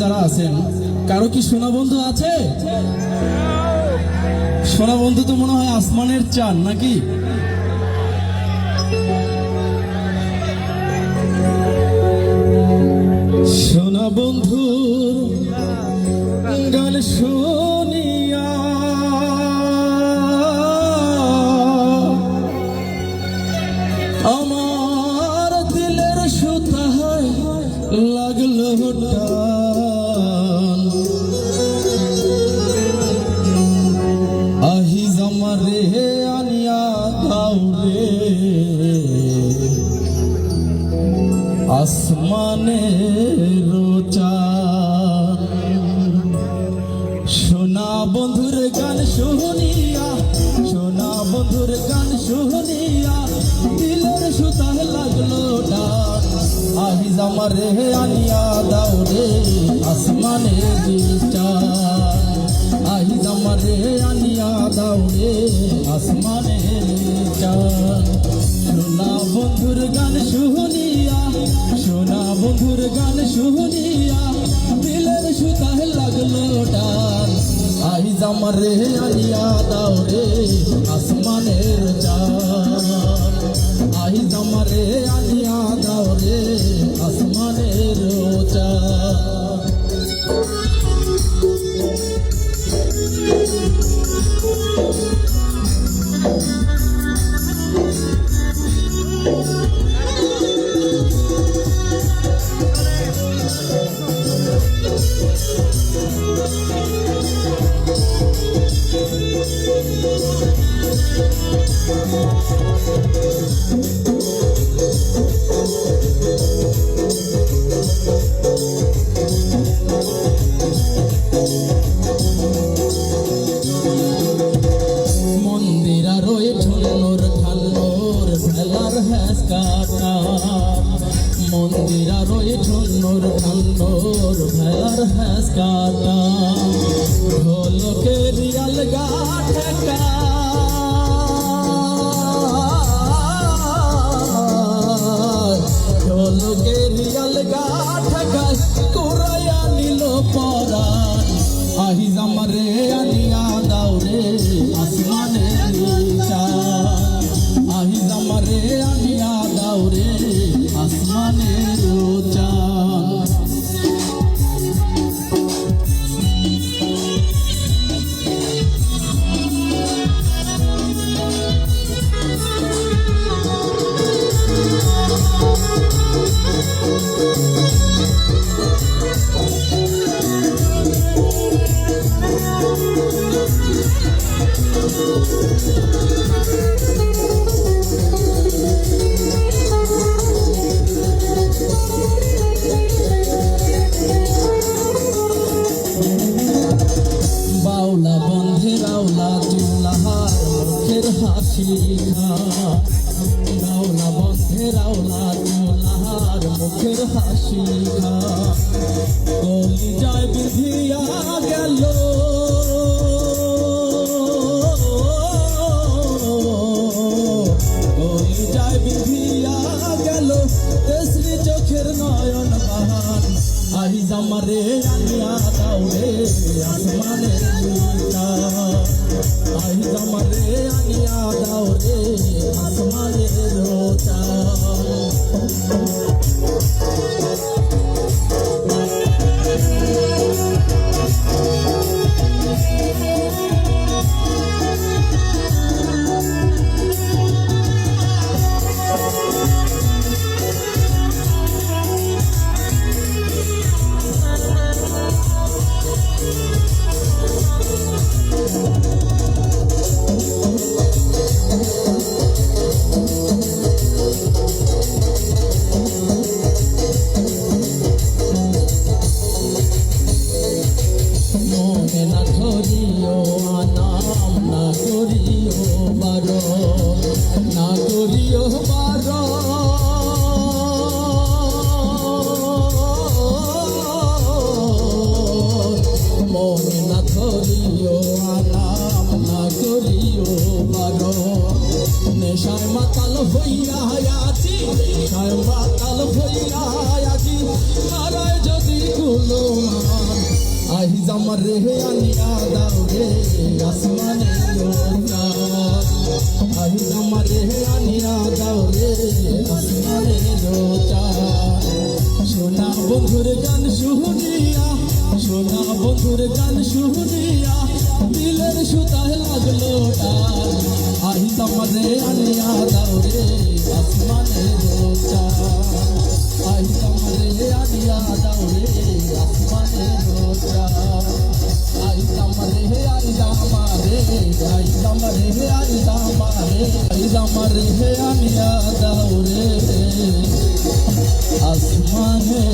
যারা আছেন, কারও কি সোনা বন্ধু আছে? সোনা বন্ধু তো মনে হয় আসমানের চান নাকি? সোনা বন্ধুর গান শুনিয়া আমার দিলের সুতায় লাগল আসমানের রোচা। সোনা বন্ধুর গান শুনিয়া, সোনা বন্ধুর গান শুনিয়া, দিলের সুতাহ লাগল ডান আহিজ আমার রে আনিয়া দাও রে আসমানে চান বন্ধুর গান শুনিয়া দিলের সুতায় লাগল টান আই আমার রে আলিয়া দাও রে আসমানের চান হ্যাস কাটা মন্দিরা রয়ে ঝুলনোর ঢালনোর ভেলার হ্যাস কাটা ঢোলকে রিয়াল গাঠকা ঢোলকে রিয়াল গাঠকা কুরাইয়া নিল পরাণ। আহিজ আমারে আসমানে বাউলা বন্ধে রাউলা চুলাহার মুখের হাসি খা বাউলা বন্ধে রাউলা চুলাহার মুখের হাসি গলি যায় বিধিয়া গেল। গলি যায় বিধিয়া গেল। তেসরি চোখের নয়ন বাহান আহিজ আমারে আনিয়া দাও রে। না করিও বারো। না করিও বারো মনে না ধরিও নাম না করিও বারো নেশায় মাতাল হইয়া আছি, নেশায় মাতাল হইয়া আছি হারায় যদি কুলো মা আইতাম রে আনিয়া দাও রে, আসমানে লোটা আইতাম রে আনিয়া দাও রে, আসমানে লোটা সোনা বন্ধুর গান শুনিয়া, সোনা বন্ধুর গান শুনিয়া, দিলের সুতায় লাগল টান আইতাম রে আনিয়া দাও রে, আসমানে লোটা রে হে আনিয়া দাও রে আসমানে